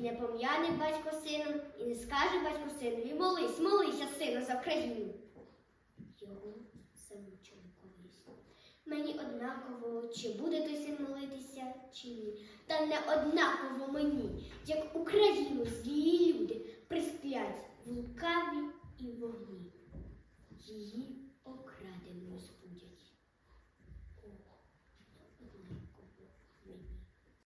І не пом'яне батько сином, і не скаже батько синові, молись, молися, сину, за Україну. Його замучили колись. Мені однаково, чи буде той син молитися, чи ні. Та не однаково мені, як Україну злі люди присплять в лукаві і вогні. Її